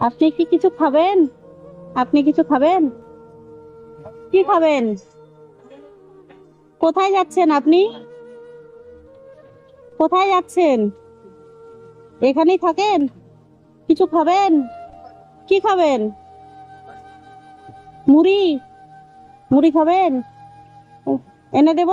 আপনি কি কিছু খাবেন? আপনি কিছু খাবেন? কি খাবেন? কোথায় যাচ্ছেন আপনি? কোথায় যাচ্ছেন? এখানেই থাকেন? কিছু খাবেন? কি খাবেন? মুড়ি? মুড়ি খাবেন? এনে দেব?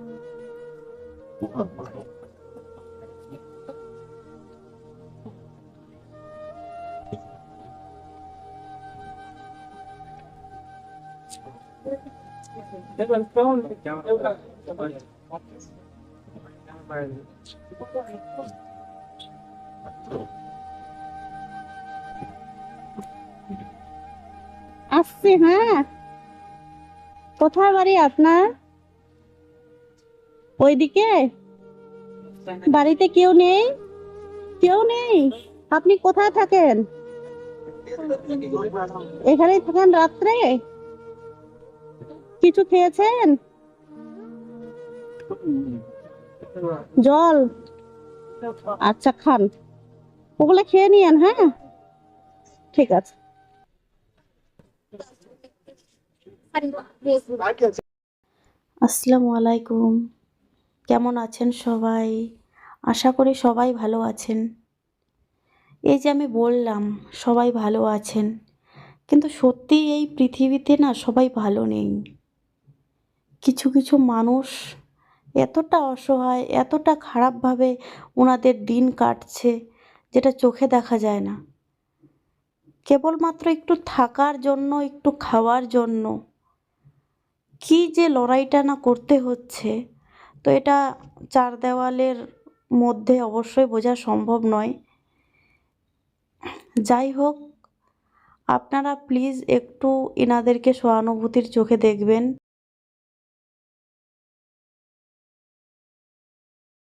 আসছে হ্যাঁ। কোথায় বাড়ি আপনার? ওইদিকে বাড়িতে কেউ নেই? কেউ নেই? আপনি কোথায় থাকেন? এখানেই থাকেন রাত্রে? কিছু খেয়েছেন? জল? আচ্ছা খান। ওগুলো খেয়ে নিয়েন হ্যাঁ? ঠিক আছে। আসসালামু আলাইকুম। কেমন আছেন সবাই? আশা করি সবাই ভালো আছেন। এই যে আমি বললাম, সবাই ভালো আছেন। কিন্তু সত্যি এই পৃথিবীতে না সবাই ভালো নেই। কিছু কিছু মানুষ এতটা অসহায়, এতটা খারাপভাবে ওনাদের দিন কাটছে, যেটা চোখে দেখা যায় না। কেবলমাত্র একটু থাকার জন্য, একটু খাওয়ার জন্য। কি যে লড়াইটা না করতে হচ্ছে। তো এটা চার দেওয়ালের মধ্যে অবশ্যই বোঝা সম্ভব নয়। যাই হোক, আপনারা প্লিজ একটু এনাদেরকে সহানুভূতির চোখে দেখবেন।